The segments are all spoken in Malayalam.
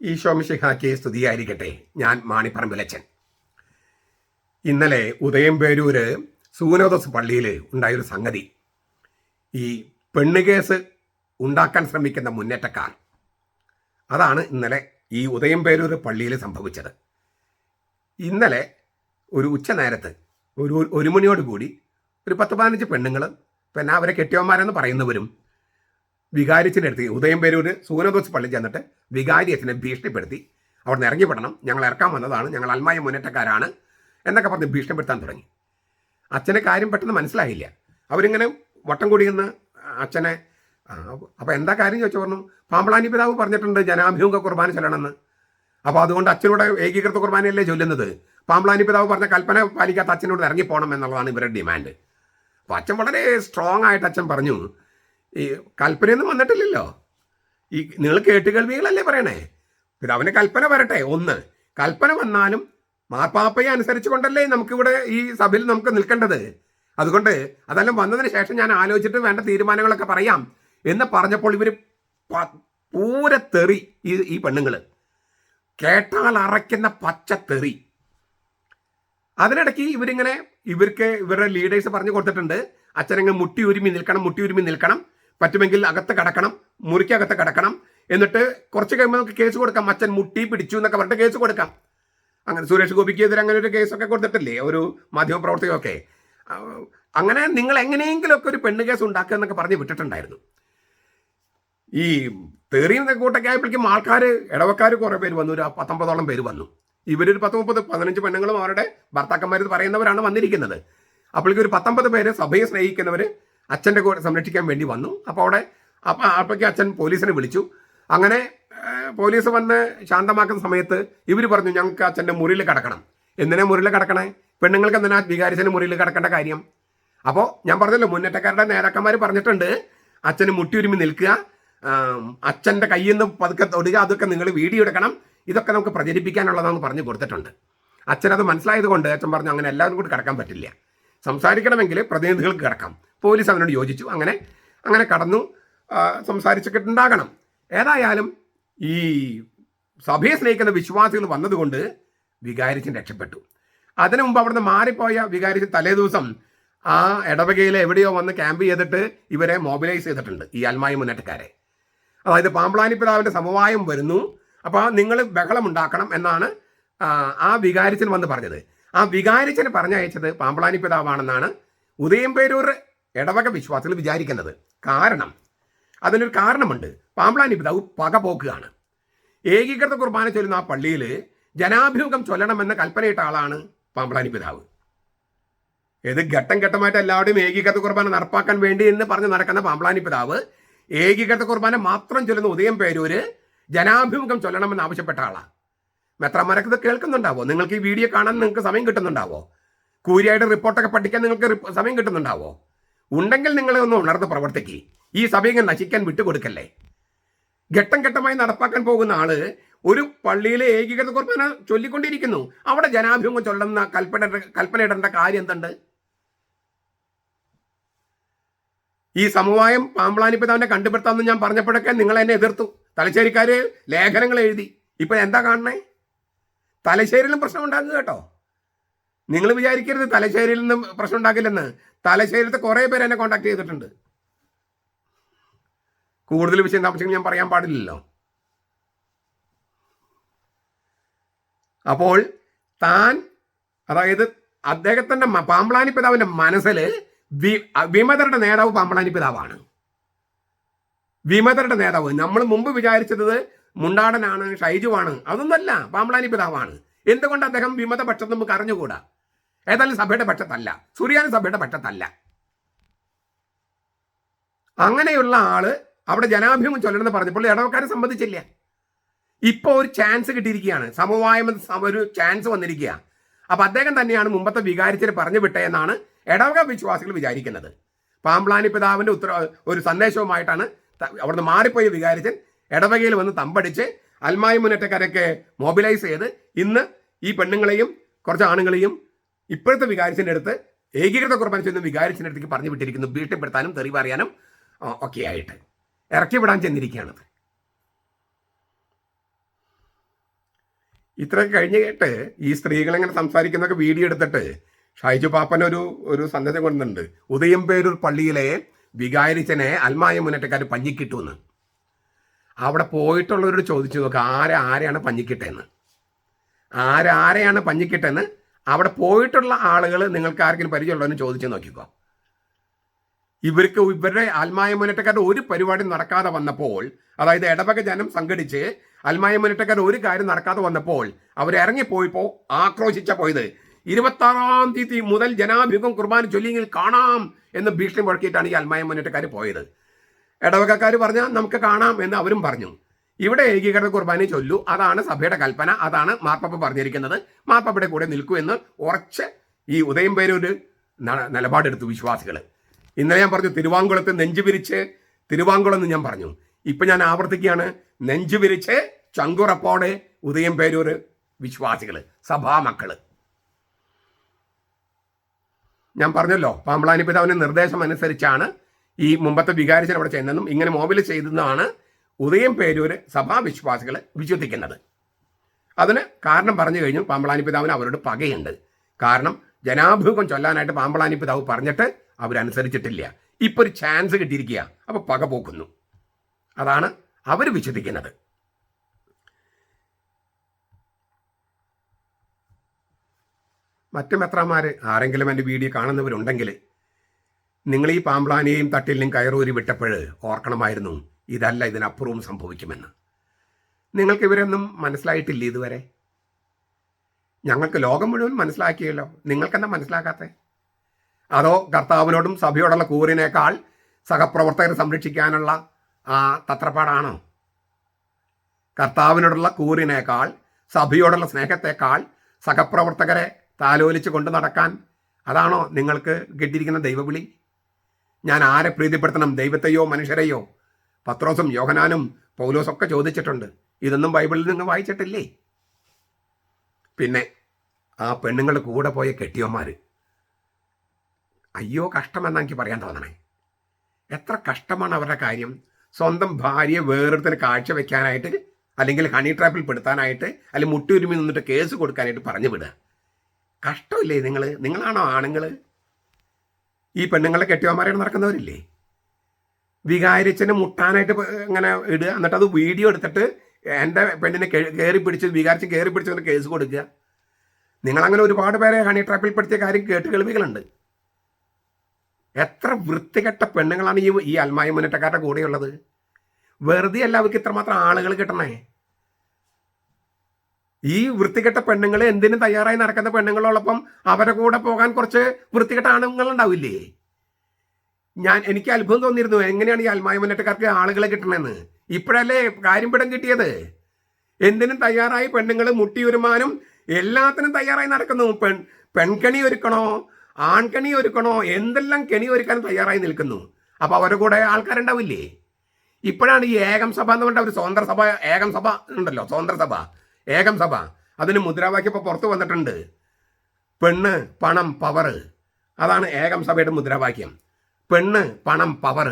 ഈശോമിഷിഹാക്കി സ്തുതിയായിരിക്കട്ടെ. ഞാൻ മാണിപ്പറമ്പിലച്ചൻ ഇന്നലെ ഉദയംപേരൂര് സൂനോദസ് പള്ളിയിൽ ഉണ്ടായൊരു സംഗതി. ഈ പെണ്ണുകേസ് ഉണ്ടാക്കാൻ ശ്രമിക്കുന്ന മുന്നേറ്റക്കാർ. അതാണ് ഇന്നലെ ഈ ഉദയംപേരൂർ പള്ളിയിൽ സംഭവിച്ചത്. ഇന്നലെ ഒരു ഉച്ച നേരത്ത് ഒരു ഒരു മണിയോടുകൂടി ഒരു പത്ത് പതിനഞ്ച് പെണ്ണുങ്ങൾ പിന്നെ അവരെ കെട്ടിയവന്മാരെന്ന് പറയുന്നവരും വികാരിച്ചിന്റെ അടുത്ത് ഉദയംപേരൂർ സൂനദോസ് പള്ളി ചെന്നിട്ട് വികാരി അച്ഛനെ ഭീഷണിപ്പെടുത്തി. അവിടെ നിന്ന് ഇറങ്ങിപ്പെടണം. ഞങ്ങൾ ഇറക്കാൻ വന്നതാണ്. ഞങ്ങൾ അൽമായ മുന്നേറ്റക്കാരാണ് എന്നൊക്കെ പറഞ്ഞ് ഭീഷണിപ്പെടുത്താൻ തുടങ്ങി. അച്ഛനെ കാര്യം പെട്ടെന്ന് മനസ്സിലായില്ല. അവരിങ്ങനെ വട്ടം കൂടി നിന്ന് അച്ഛനെ അപ്പോൾ എന്താ കാര്യം? ചോദിച്ചു പറഞ്ഞു. പാമ്പളാനി പിതാവ് പറഞ്ഞിട്ടുണ്ട് ജനാഭിമുഖ കുർബാന ചൊല്ലണമെന്ന്. അപ്പോൾ അതുകൊണ്ട് അച്ഛനോട് ഏകീകൃത കുർബാനയല്ലേ ചൊല്ലുന്നത്? പാമ്പളാനി പിതാവ് പറഞ്ഞ കൽപ്പന പാലിക്കാത്ത അച്ഛനോട് ഇറങ്ങിപ്പോകണം എന്നുള്ളതാണ് ഇവരുടെ ഡിമാൻഡ്. അപ്പോൾ അച്ഛൻ വളരെ സ്ട്രോങ് ആയിട്ട് അച്ഛൻ പറഞ്ഞു. ഈ കൽപ്പനയൊന്നും വന്നിട്ടില്ലല്ലോ. ഈ നിങ്ങൾ കേട്ടുകേൾവികളല്ലേ പറയണേ? പിതാവിന് കൽപ്പന വരട്ടെ ഒന്ന്. കൽപ്പന വന്നാലും മാർപ്പാപ്പയെ അനുസരിച്ചുകൊണ്ടല്ലേ നമുക്കിവിടെ ഈ സഭയിൽ നമുക്ക് നിൽക്കേണ്ടത്. അതുകൊണ്ട് അതെല്ലാം വന്നതിന് ശേഷം ഞാൻ ആലോചിച്ചിട്ട് വേണ്ട തീരുമാനങ്ങളൊക്കെ പറയാം എന്ന് പറഞ്ഞപ്പോൾ ഇവർ പൂര തെറി ഈ ഈ പെണ്ണുങ്ങൾ കേട്ടാൽ അറയ്ക്കുന്ന പച്ച തെറി. അതിനിടയ്ക്ക് ഇവരിങ്ങനെ ഇവർക്ക് ഇവരുടെ ലീഡേഴ്സ് പറഞ്ഞു കൊടുത്തിട്ടുണ്ട് അച്ഛനങ്ങ് മുട്ടി ഉരുമി നിൽക്കണം മുട്ടി ഉരുമി നിൽക്കണം. പറ്റുമെങ്കിൽ അകത്ത് കടക്കണം മുറിക്കകത്ത് കടക്കണം. എന്നിട്ട് കുറച്ച് കഴിയുമ്പോൾ നമുക്ക് കേസ് കൊടുക്കാം. അച്ഛൻ മുട്ടി പിടിച്ചു എന്നൊക്കെ പറഞ്ഞിട്ട് കേസ് കൊടുക്കാം. അങ്ങനെ സുരേഷ് ഗോപിക്ക് എതിരെ അങ്ങനെ ഒരു കേസൊക്കെ കൊടുത്തിട്ടില്ലേ? ഒരു മാധ്യമപ്രവർത്തകമൊക്കെ അങ്ങനെ നിങ്ങൾ എങ്ങനെയെങ്കിലുമൊക്കെ ഒരു പെണ്ണ് കേസ് ഉണ്ടാക്കുക എന്നൊക്കെ പറഞ്ഞ് വിട്ടിട്ടുണ്ടായിരുന്നു. ഈ തെറിയുന്ന കൂട്ടൊക്കെ ആയപ്പോഴേക്കും ആൾക്കാർ ഇടവക്കാർ കുറേ പേര് വന്നു. ഒരു പത്തൊമ്പതോളം പേര് വന്നു. ഇവരൊരു പത്ത് മുപ്പത് പതിനഞ്ച് പെണ്ണുങ്ങളും അവരുടെ ഭർത്താക്കന്മാർ പറയുന്നവരാണ് വന്നിരിക്കുന്നത്. അപ്പോഴേക്കും ഒരു പത്തൊമ്പത് പേര് സഭയെ സ്നേഹിക്കുന്നവർ അച്ഛന്റെ കൂടെ സംരക്ഷിക്കാൻ വേണ്ടി വന്നു. അപ്പോൾ അവിടെ അപ്പം അപ്പോഴേക്ക് അച്ഛൻ പോലീസിനെ വിളിച്ചു. അങ്ങനെ പോലീസ് വന്ന് ശാന്തമാക്കുന്ന സമയത്ത് ഇവർ പറഞ്ഞു ഞങ്ങൾക്ക് അച്ഛന്റെ മുറിയിൽ കിടക്കണം. എന്തിനാ മുറിയിൽ കിടക്കണേ? പെണ്ണുങ്ങൾക്ക് എന്തിനാ വികാരിച്ചതിന് മുറിയിൽ കിടക്കേണ്ട കാര്യം? അപ്പോൾ ഞാൻ പറഞ്ഞല്ലോ മുന്നേറ്റക്കാരുടെ നേതാക്കന്മാർ പറഞ്ഞിട്ടുണ്ട് അച്ഛന് മുട്ടിയുരുമി നിൽക്കുക. അച്ഛന്റെ കയ്യിൽ നിന്ന് പതുക്കെ തൊടുക അതൊക്കെ നിങ്ങൾ വീഡിയോ എടുക്കണം. ഇതൊക്കെ നമുക്ക് പ്രചരിപ്പിക്കാനുള്ളതാണെന്ന് പറഞ്ഞു കൊടുത്തിട്ടുണ്ട്. അച്ഛനത് മനസ്സിലായത് കൊണ്ട് അച്ഛൻ പറഞ്ഞു അങ്ങനെ എല്ലാവരും കൂടി കിടക്കാൻ പറ്റില്ല. സംസാരിക്കണമെങ്കിൽ പ്രതിനിധികൾക്ക് കിടക്കാം. പോലീസ് അവനോട് യോജിച്ചു. അങ്ങനെ അങ്ങനെ കടന്നു. സംസാരിച്ചിട്ടുണ്ടാകണം. ഏതായാലും ഈ സഭയെ സ്നേഹിക്കുന്ന വിശ്വാസികൾ വന്നതുകൊണ്ട് വികാരിച്ചൻ രക്ഷപ്പെട്ടു. അതിനു മുമ്പ് അവിടുന്ന് മാറിപ്പോയ വികാരിച്ചൻ തലേ ദിവസം ആ ഇടവകയിൽ എവിടെയോ വന്ന് ക്യാമ്പ് ചെയ്തിട്ട് ഇവരെ മൊബിലൈസ് ചെയ്തിട്ടുണ്ട് ഈ അൽമായി മുന്നേറ്റക്കാരെ. അതായത് പാമ്പളാനി പിതാവിന്റെ സമവായം വരുന്നു. അപ്പോൾ നിങ്ങൾ ബഹളം ഉണ്ടാക്കണം എന്നാണ് ആ വികാരിച്ചൻ വന്ന് പറഞ്ഞത്. ആ വികാരിച്ചന് പറഞ്ഞയച്ചത് പാമ്പളാനി പിതാവാണെന്നാണ്. ഉദയംപേരൂർ ഇടവക വിശ്വാസികൾ വിചാരിക്കുന്നത്. കാരണം അതിനൊരു കാരണമുണ്ട്. പാമ്പ്ലാനി പിതാവ് പകപോക്കുകയാണ്. ഏകീകൃത കുർബാന ചൊല്ലുന്ന ആ പള്ളിയിൽ ജനാഭിമുഖം ചൊല്ലണമെന്ന കൽപ്പനയിട്ട ആളാണ് പാമ്പ്ലാനി പിതാവ്. ഏത് ഘട്ടം ഘട്ടമായിട്ട് എല്ലാവരുടെയും ഏകീകൃത കുർബാന നടപ്പാക്കാൻ വേണ്ടി എന്ന് പറഞ്ഞ് നടക്കുന്ന പാമ്പ്ലാനി പിതാവ് ഏകീകൃത കുർബാന മാത്രം ചൊല്ലുന്ന ഉദയം പേരൂര് ജനാഭിമുഖം ചൊല്ലണമെന്ന് ആവശ്യപ്പെട്ട ആളാണ് മെത്രമാരൊക്കെ ഇത് കേൾക്കുന്നുണ്ടാവോ? നിങ്ങൾക്ക് ഈ വീഡിയോ കാണാൻ നിങ്ങൾക്ക് സമയം കിട്ടുന്നുണ്ടാവോ? കൂരിയായിട്ട് റിപ്പോർട്ടൊക്കെ പഠിക്കാൻ നിങ്ങൾക്ക് സമയം കിട്ടുന്നുണ്ടാവോ? ഉണ്ടെങ്കിൽ നിങ്ങളെ ഒന്ന് ഉണർന്ന് പ്രവർത്തിക്കേ. ഈ സഭയെ നശിക്കാൻ വിട്ടുകൊടുക്കല്ലേ? ഘട്ടം ഘട്ടമായി നടപ്പാക്കാൻ പോകുന്ന ആൾ ഒരു പള്ളിയിലെ ഏകീകൃത കുർബാന ചൊല്ലിക്കൊണ്ടിരിക്കുന്നു. അവിടെ ജനാഭിമുഖം ചൊല്ലുന്ന കൽപ്പന കൽപ്പനയിടേണ്ട കാര്യം എന്തുണ്ട്? ഈ സമവായം പാമ്പ്ളാനി പിതാവിനെ കണ്ടുപിടുത്താമെന്ന് ഞാൻ പറഞ്ഞപ്പോഴൊക്കെ നിങ്ങൾ എന്നെ എതിർത്തു. തലശ്ശേരിക്കാര് ലേഖനങ്ങൾ എഴുതി. ഇപ്പൊ എന്താ കാണണേ തലശ്ശേരിയിലും പ്രശ്നം ഉണ്ടാകുക കേട്ടോ. നിങ്ങൾ വിചാരിക്കരുത് തലശ്ശേരിയിൽ നിന്നും പ്രശ്നം ഉണ്ടാക്കില്ലെന്ന്. തലശ്ശേരിയിലത്തെ കുറേ പേര് എന്നെ കോണ്ടാക്ട് ചെയ്തിട്ടുണ്ട്. കൂടുതൽ വിഷയം താമസിക്കും ഞാൻ പറയാൻ പാടില്ലല്ലോ. അപ്പോൾ താൻ അതായത് അദ്ദേഹത്തിന്റെ പാമ്പളാനി പിതാവിന്റെ മനസ്സിൽ വിമതരുടെ നേതാവ് പാമ്പളാനി പിതാവാണ്. വിമതരുടെ നേതാവ്. നമ്മൾ മുമ്പ് വിചാരിച്ചത് മുണ്ടാടനാണ് ഷൈജുവാണ്. അതൊന്നല്ല പാമ്പളാനി പിതാവാണ്. എന്തുകൊണ്ട് അദ്ദേഹം വിമത പക്ഷത്ത് നമുക്ക് അറിഞ്ഞുകൂടാ? ഏതായാലും സഭയുടെ പക്ഷത്തല്ല സുറിയാനി സഭയുടെ പക്ഷത്തല്ല അങ്ങനെയുള്ള ആൾ അവിടെ ജനാഭിമുഖം ചൊല്ലണമെന്ന് പറഞ്ഞപ്പോൾ ഇടവക്കാരെ സംബന്ധിച്ചില്ല? ഇപ്പോൾ ഒരു ചാൻസ് കിട്ടിയിരിക്കുകയാണ്. സമവായം ഒരു ചാൻസ് വന്നിരിക്കുക അപ്പൊ അദ്ദേഹം തന്നെയാണ് മുമ്പത്തെ വികാരിച്ചിന് പറഞ്ഞു വിട്ടേന്നാണ് ഇടവക വിശ്വാസികൾ വിചാരിക്കുന്നത്. പാമ്പ്ലാനി പിതാവിന്റെ ഉത്തര ഒരു സന്ദേശവുമായിട്ടാണ് അവിടുന്ന് മാറിപ്പോയി വികാരിച്ചൻ ഇടവകയിൽ വന്ന് തമ്പടിച്ച് അൽമായി മുന്നേറ്റക്കാരൊക്കെ മൊബിലൈസ് ചെയ്ത് ഇന്ന് ഈ പെണ്ണുങ്ങളെയും കുറച്ച് ആണുങ്ങളെയും ഇപ്പോഴത്തെ വികാരിച്ചിന്റെ അടുത്ത് ഏകീകൃത കുർബാന ചെന്ന് വികാരിച്ചിന്റെ അടുത്തേക്ക് പറഞ്ഞു വിട്ടിരിക്കുന്നു. ഭീഷണിപ്പെടുത്താനും തെറി പറയാനും ഒക്കെ ആയിട്ട് ഇറക്കി വിടാൻ ചെന്നിരിക്കുകയാണത് ഇത്രയൊക്കെ കേട്ട് ഈ സ്ത്രീകൾ ഇങ്ങനെ സംസാരിക്കുന്നൊക്കെ വീഡിയോ എടുത്തിട്ട് ഷൈജു പാപ്പൻ ഒരു ഒരു സന്ദേശം കൊണ്ടുണ്ട് ഉദയംപേരൂർ പള്ളിയിലെ വികാരിച്ചനെ അൽമായ മുന്നേറ്റക്കാർ പഞ്ഞിക്കിട്ടുമെന്ന് അവിടെ പോയിട്ടുള്ളവരോട് ചോദിച്ചു നോക്കുക ആരെ ആരെയാണ് പഞ്ഞിക്കിട്ടെന്ന്? ആരാരെയാണ് പഞ്ഞിക്കിട്ടെന്ന്? അവിടെ പോയിട്ടുള്ള ആളുകൾ നിങ്ങൾക്ക് ആർക്കും പരിചയമുള്ളവരും ചോദിച്ചു നോക്കിക്കോ. ഇവർക്ക് ഇവരുടെ ആത്മായ മുന്നേറ്റക്കാരുടെ ഒരു പരിപാടി നടക്കാതെ വന്നപ്പോൾ അതായത് ഇടവക ജനം സംഘടിച്ച് ആത്മായ മുന്നേറ്റക്കാരുടെ ഒരു കാര്യം നടക്കാതെ വന്നപ്പോൾ അവർ ഇറങ്ങിപ്പോയപ്പോ ആക്രോശിച്ച പോയത് ഇരുപത്തി ആറാം തീയതി മുതൽ ജനാഭിമുഖം കുർബാന ചൊല്ലിയെങ്കിൽ കാണാം എന്ന് ഭീഷണി മുഴക്കിയിട്ടാണ് ഈ ആത്മായ മുന്നേറ്റക്കാർ പോയത്. ഇടവകക്കാർ പറഞ്ഞാൽ നമുക്ക് കാണാം എന്ന് അവരും പറഞ്ഞു. ഇവിടെ ഏകീകൃത കുർബാന ചൊല്ലു. അതാണ് സഭയുടെ കൽപ്പന. അതാണ് മാർപ്പപ്പ പറഞ്ഞിരിക്കുന്നത്. മാർപ്പപ്പയുടെ കൂടെ നിൽക്കൂ എന്ന് ഉറച്ച് ഈ ഉദയം പേരൊരു നിലപാടെടുത്തു വിശ്വാസികൾ ഇന്നലെ ഞാൻ പറഞ്ഞു തിരുവാങ്കുളത്ത് നെഞ്ചു വിരിച്ച് തിരുവാങ്കുളം എന്ന് ഞാൻ പറഞ്ഞു. ഇപ്പൊ ഞാൻ ആവർത്തിക്കുകയാണ് നെഞ്ചു വിരിച്ച് ചങ്കുറപ്പോടെ ഉദയം പേരൂര് വിശ്വാസികൾ സഭാമക്കൾ ഞാൻ പറഞ്ഞല്ലോ പാമ്പളാനി പിതാവിന്റെ നിർദ്ദേശം അനുസരിച്ചാണ് ഈ മുമ്പത്തെ വികാരിച്ചൻ അവിടെ ഇങ്ങനെ മോബിൽ ചെയ്തതാണ് ഉദയം പേരൂര് സഭാവിശ്വാസികളെ വിശ്വസിക്കുന്നത്. അതിന് കാരണം പറഞ്ഞു കഴിഞ്ഞു പാമ്പളാനി പിതാവിന് അവരോട് പകയുണ്ട്. കാരണം ജനാഭിമുഖം ചൊല്ലാനായിട്ട് പാമ്പളാനി പിതാവ് പറഞ്ഞിട്ട് അവരനുസരിച്ചിട്ടില്ല. ഇപ്പൊ ഒരു ചാൻസ് കിട്ടിയിരിക്കുക അപ്പൊ പക പോക്കുന്നു. അതാണ് അവർ വിശ്വസിക്കുന്നത്. മറ്റു മെത്രാമാർ ആരെങ്കിലും എന്റെ വീഡിയോ കാണുന്നവരുണ്ടെങ്കിൽ നിങ്ങൾ ഈ പാമ്പ്ലാനെയും തട്ടിലും കയറൂരി വിട്ടപ്പോൾ ഓർക്കണമായിരുന്നു. ഇതല്ല ഇതിനപ്പുറവും സംഭവിക്കുമെന്ന്. നിങ്ങൾക്ക് ഇവരൊന്നും മനസ്സിലായിട്ടില്ല ഇതുവരെ? ഞങ്ങൾക്ക് ലോകം മുഴുവൻ മനസ്സിലാക്കിയല്ലോ. നിങ്ങൾക്കെന്താ മനസ്സിലാക്കാത്തേ അതോ കർത്താവിനോടും സഭയോടുള്ള കൂറിനേക്കാൾ സഹപ്രവർത്തകരെ സംരക്ഷിക്കാനുള്ള ആ തത്രപ്പാടാണോ? കർത്താവിനോടുള്ള കൂറിനേക്കാൾ സഭയോടുള്ള സ്നേഹത്തെക്കാൾ സഹപ്രവർത്തകരെ താലോലിച്ച് കൊണ്ടു നടക്കാൻ അതാണോ നിങ്ങൾക്ക് കിട്ടിയിരിക്കുന്ന ദൈവവിളി? ഞാൻ ആരെ പ്രീതിപ്പെടുത്തണം? ദൈവത്തെയോ മനുഷ്യരെയോ? പത്രോസും യോഹനാനും പൗലോസൊക്കെ ചോദിച്ചിട്ടുണ്ട്. ഇതൊന്നും ബൈബിളിൽ നിന്ന് വായിച്ചിട്ടില്ലേ? പിന്നെ ആ പെണ്ണുങ്ങൾ കൂടെ പോയ കെട്ടിയോന്മാർ അയ്യോ കഷ്ടമെന്നാ എനിക്ക് പറയാൻ തോന്നണേ. എത്ര കഷ്ടമാണ് അവരുടെ കാര്യം. സ്വന്തം ഭാര്യയെ വേറൊരുത്തിന് കാഴ്ച വെക്കാനായിട്ട് അല്ലെങ്കിൽ ഹണി ട്രാപ്പിൽ പെടുത്താനായിട്ട് അല്ലെങ്കിൽ മുട്ടിയുരുമി നിന്നിട്ട് കേസ് കൊടുക്കാനായിട്ട് പറഞ്ഞു വിടുക. കഷ്ടമില്ലേ നിങ്ങൾ നിങ്ങളാണോ ആണുങ്ങൾ ഈ പെണ്ണുങ്ങളെ കെട്ടിയവന്മാരായിട്ട് നടക്കുന്നവരില്ലേ? വികാരിച്ചന് മുട്ടാനായിട്ട് ഇങ്ങനെ ഇടുക. എന്നിട്ട് അത് വീഡിയോ എടുത്തിട്ട് എന്റെ പെണ്ണിനെ കയറി പിടിച്ച് വികാരിച്ച് കയറി പിടിച്ച് കേസ് കൊടുക്കുക. നിങ്ങളങ്ങനെ ഒരുപാട് പേരെ ഹണി ട്രാപ്പിൽ പെടുത്തിയ കാര്യം കേട്ട് കേൾവികളുണ്ട്. എത്ര വൃത്തികെട്ട പെണ്ണുങ്ങളാണ് ഈ ഈ അൽമായ മുന്നേറ്റക്കാരുടെ കൂടെയുള്ളത്? വെറുതെ അല്ല അവർക്ക് ഇത്രമാത്രം ആളുകൾ കിട്ടണേ ഈ വൃത്തികെട്ട പെണ്ണുങ്ങൾ എന്തിനും തയ്യാറായി നടക്കുന്ന പെണ്ണുങ്ങളോടൊപ്പം അവരെ കൂടെ പോകാൻ കുറച്ച് വൃത്തികെട്ട ആണുങ്ങൾ ഉണ്ടാവില്ലേ ഞാൻ എനിക്ക് അത്ഭുതം തോന്നിയിരുന്നു. എങ്ങനെയാണ് ഈ അൽമായ മുന്നേറ്റക്കാർക്ക് ആളുകളെ കിട്ടണമെന്ന് ഇപ്പോഴല്ലേ കാര്യം പിടം കിട്ടിയത്? എന്തിനും തയ്യാറായി പെണ്ണുങ്ങൾ മുട്ടിയുരുമാനും എല്ലാത്തിനും തയ്യാറായി നടക്കുന്നു. പെൺ പെൺകണി ഒരുക്കണോ? ആൺകണി ഒരുക്കണോ? എന്തെല്ലാം കെണി ഒരുക്കാൻ തയ്യാറായി നിൽക്കുന്നു? അപ്പൊ അവരുടെ കൂടെ ആൾക്കാരുണ്ടാവില്ലേ? ഇപ്പോഴാണ് ഈ ഏകം സഭ എന്ന് പറഞ്ഞ ഒരു സ്വതന്ത്ര സഭ ഏകം സഭ ഉണ്ടല്ലോ സ്വതന്ത്ര സഭ ഏകം സഭ. അതിന് മുദ്രാവാക്യം ഇപ്പൊ പുറത്തു വന്നിട്ടുണ്ട്. പെണ്ണ് പണം പവർ അതാണ് ഏകം സഭയുടെ മുദ്രാവാക്യം. പെണ്ണ് പണം പവർ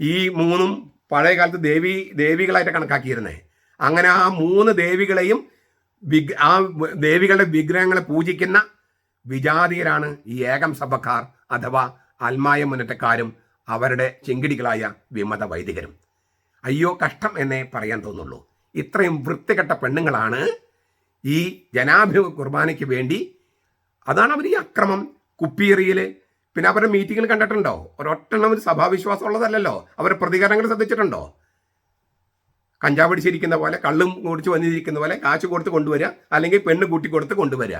ഈ മൂന്നും പഴയ കാലത്ത് ദേവി ദേവികളായിട്ട് കണക്കാക്കിയിരുന്നേ. അങ്ങനെ ആ മൂന്ന് ദേവികളെയും വിഗ് ആ ദേവികളുടെ വിഗ്രഹങ്ങളെ പൂജിക്കുന്ന വിജാതീയരാണ് ഈ ഏകം സഭക്കാർ അഥവാ അൽമായ മുന്നേറ്റക്കാരും അവരുടെ ചെങ്കിടികളായ വിമത വൈദികരും. അയ്യോ കഷ്ടം എന്നേ പറയാൻ തോന്നുള്ളൂ. ഇത്രയും വൃത്തികെട്ട പെണ്ണുങ്ങളാണ് ഈ ജനാഭിമുഖ കുർബാനയ്ക്ക് വേണ്ടി അതാണ് അവർ ഈ അക്രമം കുപ്പിയറിയിൽ പിന്നെ അവരുടെ മീറ്റിങ്ങിൽ കണ്ടിട്ടുണ്ടോ? ഒരൊറ്റെണ്ണം ഒരു സഭാവിശ്വാസം ഉള്ളതല്ലല്ലോ. അവരുടെ പ്രതികരണങ്ങൾ ശ്രദ്ധിച്ചിട്ടുണ്ടോ? കഞ്ചാവ് പിടിച്ചിരിക്കുന്ന പോലെ കള്ളും കുടിച്ച് വന്നിരിക്കുന്ന പോലെ കാശ് കൊടുത്ത് കൊണ്ടുവരിക അല്ലെങ്കിൽ പെണ്ണ് കൂട്ടിക്കൊടുത്ത് കൊണ്ടുവരിക.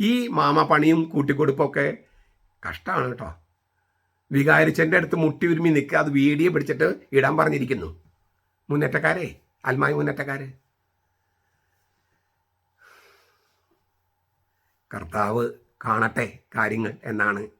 ഈ മാമ പണിയും കൂട്ടിക്കൊടുപ്പൊക്കെ കഷ്ടമാണ് കേട്ടോ. വികാരിച്ചന്റെ അടുത്ത് മുട്ടി ഉരുമി നിൽക്കുക അത് വീഡിയോ പിടിച്ചിട്ട് ഇടാൻ പറഞ്ഞിരിക്കുന്നു. മുന്നേറ്റക്കാരെ അൽമായി മുന്നേറ്റക്കാര്. കർത്താവ് കാണട്ടെ കാര്യങ്ങൾ എന്നാണ്